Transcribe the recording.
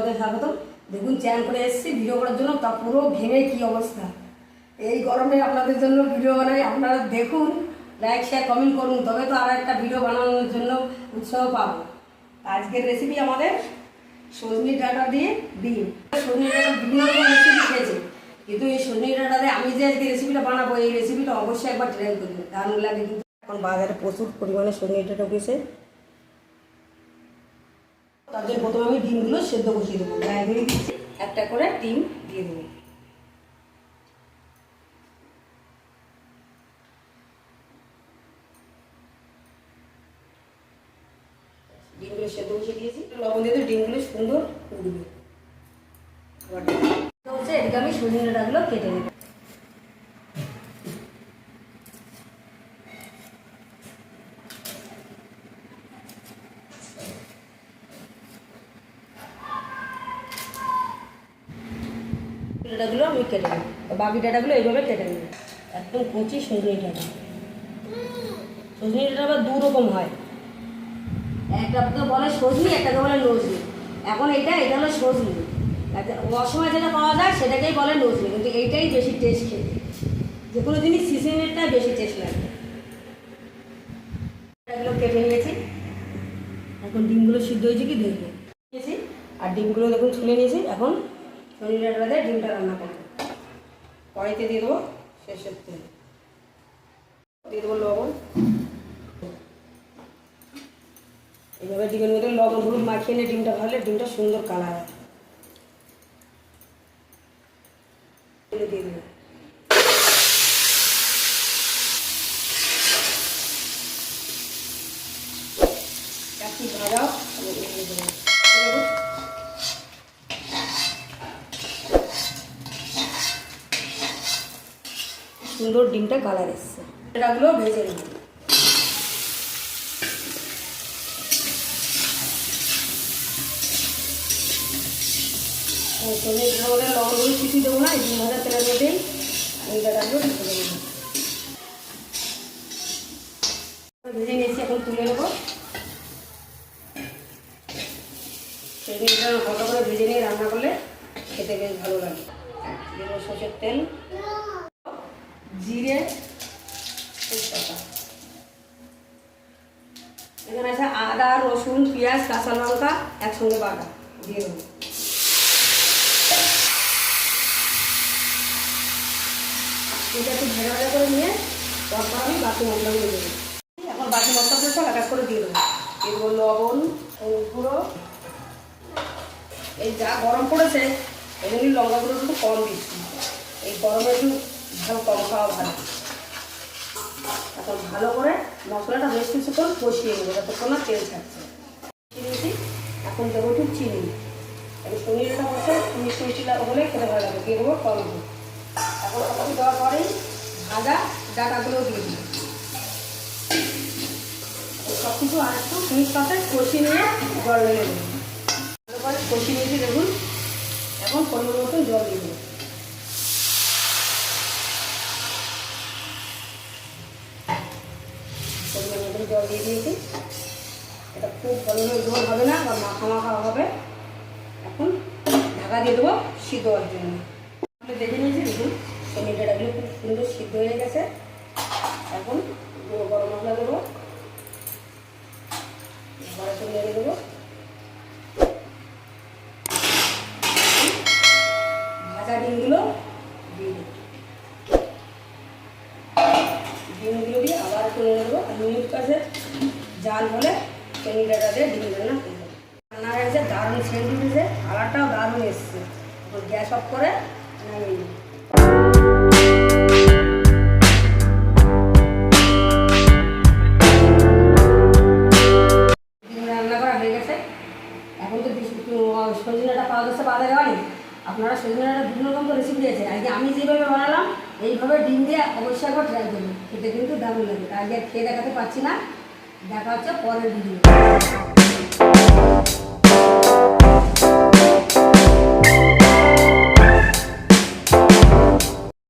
সবাইকে স্বাগত। দেখুন চ্যান করে এসেছি, ভিডিও করার জন্য। তা পুরো ভেঙে কী অবস্থা? এই গরমে আপনাদের জন্য ভিডিও বানাই। আপনারা দেখুন লাইক শেয়ার কমেন্ট করুন। তবে তো আর একটা ভিডিও বানানোর জন্য উৎসাহ পাবো। আজকের রেসিপি আমাদের সজনি ডাটা দিয়ে ডিম। সজনি ডাটা বিভিন্ন রকম রেসিপি খেয়েছে। কিন্তু এই সজনি দিয়ে আমি যে আজকে রেসিপিটা বানাবো, এই রেসিপিটা অবশ্যই একবার ট্রাই করবেন দারুণ লাগে কিন্তু। এখন বাজারে প্রচুর পরিমাণে সজনি ডাটা উঠেছে। তার প্রথমে আমি ডিমগুলো সেদ্ধ বসিয়ে দেবো গায়ে ধরে দিচ্ছি। একটা করে ডিম দিয়ে দেবো। ডিমগুলো সেদ্ধ বসিয়ে দিয়েছি। লবণ দিয়ে ডিমগুলো সুন্দর উঠবে হচ্ছে এদিকে আমি সজনে ডাকগুলো কেটে নেব। ডাটাগুলো আমি কেটে নেব। বাকি ডাটাগুলো এইভাবে কেটে নেব। একদম কচি সজনে ডাটা। সজনে ডাটা আবার দু রকম হয়। একটাকে বলে সজনি, একটাকে বলে নজনি এখন এটা এটা হলো সজনি। অসময় যেটা পাওয়া যায়, সেটাকেই বলে নজনি কিন্তু এইটাই বেশি টেস্ট খেতে। যে কোনো জিনিস সিজনেরটাই বেশি টেস্ট লাগে। এগুলো কেটে নিয়েছি। এখন ডিমগুলো সিদ্ধ হয়েছে কি? দেখব। আর ডিমগুলো দেখুন ছুলে নিয়েছি। এখন ডাটা দিয়ে ডিমটা রান্না করব। কড়াইতে দিয়ে দেবো শেষের তেল। দিয়ে দেবো লবণ। এইভাবে ডিমের মধ্যে লবণ, হলুদ মাখিয়ে নিয়ে ডিমটা ভাজলে ডিমটা সুন্দর কালার হয়। দেবো। ভাজাও এবং এগুলো দেবো। এগুলো সুন্দর ডিমটা কালার এসছে। এটাগুলো ভেজে কিছু দেবো না ভাজা এখন তুলে নেব। করে ভেজে নিয়ে রান্না করলে খেতে বেশ ভালো লাগে। সর্ষের তেল। জিরে তেজপাতা। এখানে আছে আদা, রসুন, পেঁয়াজ, কাঁচা লঙ্কা, একসঙ্গে বাটা, দিয়ে দেবো। এটা একটু ভাজা ভাজা করে নিয়ে তারপর আমি বাকি মশলাগুলো দেবো। এখন বাকি মশলাগুলো সব এক করে দিয়ে দেবো। দিয়ে লবণ গুঁড়ো, এই যা গরম পড়েছে এই জন্য লঙ্কাগুলো একটু কম দিচ্ছি এই গরমে একটু ঝাল কম খাওয়া ভালো। এখন ভালো করে মশলাটা বেশ কিছুক্ষণ কষিয়ে নেব যতক্ষণ না তেল ছাড়ছে এখন দেবো একটু চিনি। পনিরটা বসে মিষ্টি মিষ্টি লাগা হলে খেতে ভালো লাগে। দিয়ে দেবো কম এখন সবজি দেওয়ার পরেই ভাজা ডাটাগুলো দিয়ে দিই সব কিছু আর একটু মিনিট পাতে কষিয়ে নিয়ে জল ঢেলে দেবো। ভালো করে কষিয়ে নিয়েছি, দেখুন। এখন পরিমাণ মতন জল দিয়ে দেবো পরিমাণ মতন জল দিয়ে দিয়েছি। এটা খুব ভালোভাবে জল হবে না, বা মাখা মাখা হবে। এখন ঢাকা দিয়ে দেবো সিদ্ধ হওয়ার জন্য। আমি দেখে নিয়েছি, দেখুন পনির ডাটাগুলো খুব সুন্দর সিদ্ধ হয়ে গেছে। এখন গুঁড়ো গরম মশলা দেবো। বারোশো লেগে দেবো। ভাজা ডিমগুলো দিয়ে দেবো। ডিমগুলো দিয়ে করে নেব মিনিট কাছে জাল হলে ডাটা দিয়ে ডিম রান্না করব। রান্না হয়েছে দারুণ সেন্ট উঠেছে কালারটাও দারুণ এসছে। গ্যাস অফ করে আপনারা একটা বিভিন্ন রকম রেসিপি আছে আজকে আমি যেভাবে বানালাম, এইভাবে ডিম দিয়ে অবশ্যই একবার ট্রাই করবেন খেতে কিন্তু দারুণ লাগে। আজকে খেয়ে দেখাতে পারছি না। দেখা হচ্ছে পরের ভিডিও